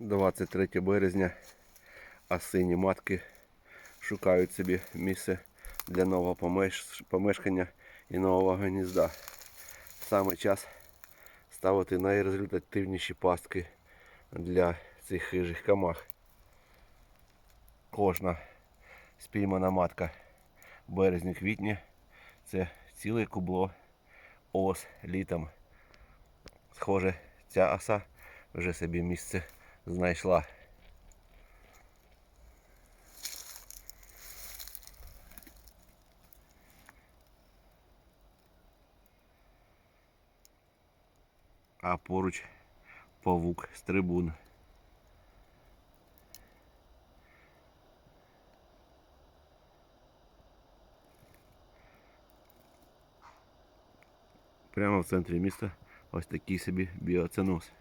23 березня, а сині матки шукають собі місце для нового помеш- помешкання і нового гнізда. Саме час ставити найрезультативніші пастки для цих хижих камах. Кожна спіймана матка в березні-квітні це ціле кубло ос літом. Схоже, ця оса вже собі місце знайшла. А поруч павук з трибун. Прямо в центрі міста ось такий собі біоценоз.